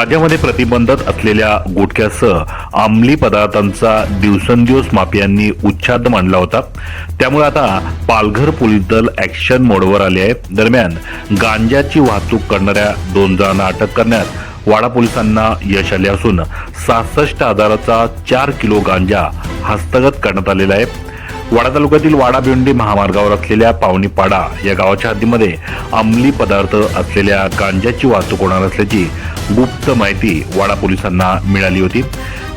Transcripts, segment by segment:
राज्यामध्ये प्रतिबंधित असलेल्या गुटख्यासह अंमली पदार्थांचा दिवसेंदिवस माफियांनी उच्छाद मांडला होता. त्यामुळे आता पालघर पोलीस दल ऍक्शन मोडवर आले आहे दरम्यान गांजाची वाहतूक करणाऱ्या दोन जणांना अटक करण्यात वाडा पोलिसांना यश आले असून सहासष्ट हजाराचा चार किलो गांजा हस्तगत करण्यात आलेला आहे. वाडा तालुक्यातील वाडा भिवंडी महामार्गावर असलेल्या पावणीपाडा या गावाच्या हद्दीमध्ये अंमली पदार्थ असलेल्या गांजाची वाहतूक होणार असल्याची गुप्त माहिती वाडा पोलिसांना मिळाली होती.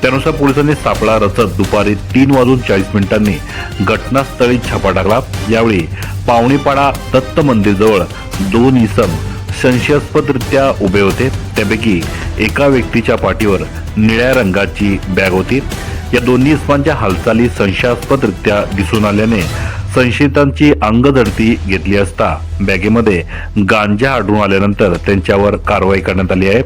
त्यानुसार पोलिसांनी सापळा रचत दुपारी तीन वाजून चाळीस मिनिटांनी घटनास्थळी छापा टाकला. यावेळी पावणीपाडा दत्त मंदिरजवळ दोन इसम संशयास्पदरित्या उभे होते. त्यापैकी एका व्यक्तीच्या पाठीवर निळ्या रंगाची बॅग होती. या दोन्ही इस्मांच्या हालचाली संशयास्पदरित्या दिसून आल्याने संशयितांची अंगझडती घेतली असता बॅगेमध्ये गांजा आढळून आल्यानंतर त्यांच्यावर कारवाई करण्यात आली आहे.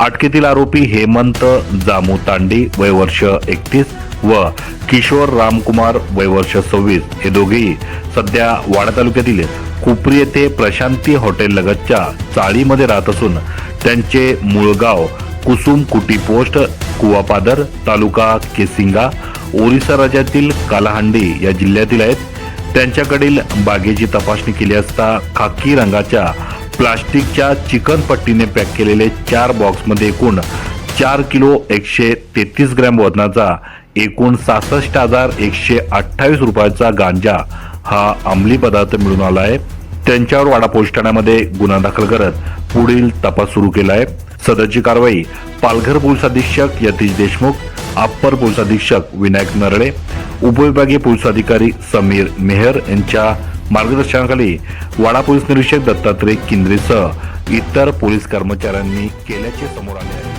अटकेतील आरोपी हेमंत जामू तांडी वय वर्ष एकतीस व किशोर रामकुमार वय वर्ष सव्वीस हे दोघेही सध्या वाडा तालुक्यातील कुपरी येथे प्रशांती हॉटेल लगतच्या चाळीमध्ये राहत असून त्यांचे मूळगाव कुसुम कुटी पोस्ट कुवापादर तालुका केसिंगा ओरिसा राज्यातील कालाहांडी या जिल्ह्यातील आहेत. त्यांच्याकडील बागेची तपासणी केली असता खाकी रंगाच्या प्लास्टिकच्या चिकन पट्टीने पॅक केलेले चार बॉक्समध्ये एकूण चार किलो एकशे तेहतीस ग्रॅम वजनाचा एकूण सहासष्ट हजार एकशे अठ्ठावीस रुपयाचा गांजा हा अंमली पदार्थ मिळून आला आहे. त्यांच्यावर वाडा पोलीस ठाण्यामध्ये गुन्हा दाखल करत पुढील तपास सुरू केला आहे सदरची कारवाई पालघर पोलीस अधीक्षक यतीश देशमुख अप्पर पोलीस अधीक्षक विनायक नरळे उपविभागीय पोलीस अधिकारी समीर मेहर यांच्या मार्गदर्शनाखाली वाडा पोलीस निरीक्षक दत्तात्रय किंद्रेसह इतर पोलीस कर्मचाऱ्यांनी केल्याचे समोर आले आहे.